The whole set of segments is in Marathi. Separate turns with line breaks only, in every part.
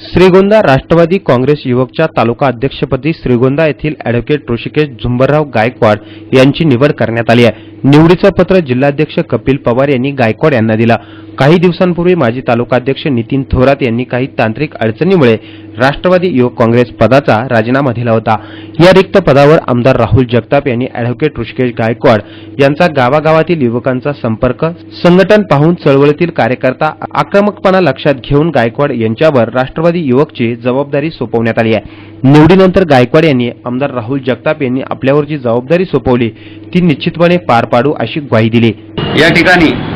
श्रीगोंदा राष्ट्रवादी काँग्रेस युवकच्या तालुका अध्यक्षपदी श्रीगोंदा येथील अॅडव्होकेट ऋषिकेश झुंबरराव गायकवाड यांची निवड करण्यात आली आहे. निवडीचं पत्र जिल्हाध्यक्ष कपिल पवार यांनी गायकवाड यांना दिला. काही दिवसांपूर्वी माजी तालुकाध्यक्ष नितीन थोरात यांनी काही तांत्रिक अडचणीमुळे राष्ट्रवादी युवक काँग्रेस पदाचा राजीनामा दिला होता. या रिक्त पदावर आमदार राहुल जगताप यांनी अॅडव्होकेट ऋषिकेश गायकवाड यांचा गावागावातील युवकांचा संपर्क संघटन पाहून चळवळीतील कार्यकर्ता आक्रमकपणा लक्षात घेऊन गायकवाड यांच्यावर राष्ट्रवादी युवकची जबाबदारी सोपवण्यात आली आहे. निवडीनंतर गायकवाड यांनी आमदार राहुल जगताप यांनी आपल्यावर जी जबाबदारी सोपवली. ती निश्चितपणे पार पाडू अशी ग्वाही दिली.
या ठिकाणी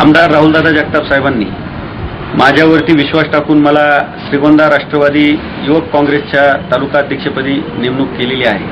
आमदार राहुलदादा जगताप साहेबांनी माझ्यावरती विश्वास टाकून मला श्रीगोंदा राष्ट्रवादी युवक काँग्रेसच्या तालुका अध्यक्षपदी नेमणूक केलेली आहे.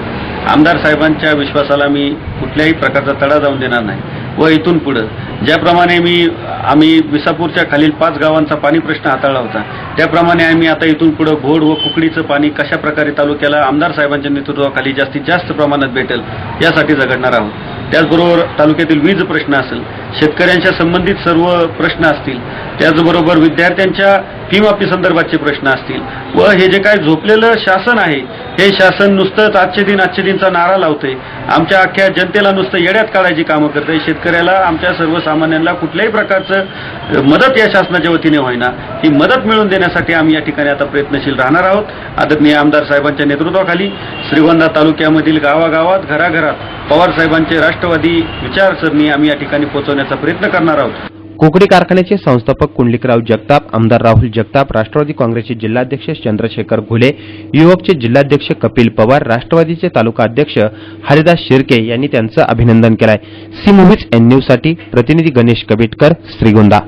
आमदार साहेबांच्या विश्वासाला मी कुठल्याही प्रकारचा तडा जाऊन देणार नाही. व इथून पुढं ज्याप्रमाणे मी आम्ही विसापूरच्या खालील पाच गावांचा पाणी प्रश्न हाताळला होता त्याप्रमाणे आम्ही आता इथून पुढं घोड व कुकडीचं पाणी कशा प्रकारे तालुक्याला आमदार साहेबांच्या नेतृत्वाखाली जास्तीत जास्त प्रमाणात भेटेल यासाठी झगडणार आहोत. त्याचबरोबर तालुक्यातील वीज प्रश्न असेल शेतकऱ्यांच्या संबंधित सर्व प्रश्न असतील त्याचबरोबर विद्यार्थ्यांच्या फी माफी संदर्भातचे प्रश्न असतील व हे जे काय झोपलेलं शासन आहे हे शासन नुसतंच आजचे दिन आजचे दिनचा नारा लावतंय. आमच्या अख्ख्या जनतेला नुसतं येड्यात काढायची कामं करते शेतकऱ्याला आमच्या सर्वसामान्यांना कुठल्याही प्रकारचं मदत या शासनाच्या वतीने होईना ही मदत मिळवून देण्यासाठी आम्ही या ठिकाणी आता प्रयत्नशील राहणार आहोत. आदरणीय आमदार साहेबांच्या नेतृत्वाखाली श्रीगोंदा तालुक्यामधील गावागावात घराघरात पवार साहेबांचे राष्ट्रवादी विचारसरणी आम्ही या ठिकाणी पोहोचवण्याचा प्रयत्न करणार आहोत.
कोकडी कारखान्याचे संस्थापक कुंडलिकराव जगताप आमदार राहुल जगताप राष्ट्रवादी काँग्रेसचे जिल्हाध्यक्ष चंद्रशेखर घुले युवकचे जिल्हाध्यक्ष कपिल पवार राष्ट्रवादीचे तालुका अध्यक्ष हरिदास शिर्के यांनी त्यांचं अभिनंदन केलंय. सी मुव्हीज एन न्यूजसाठी प्रतिनिधी गणेश कबीटकर श्रीगोंदा.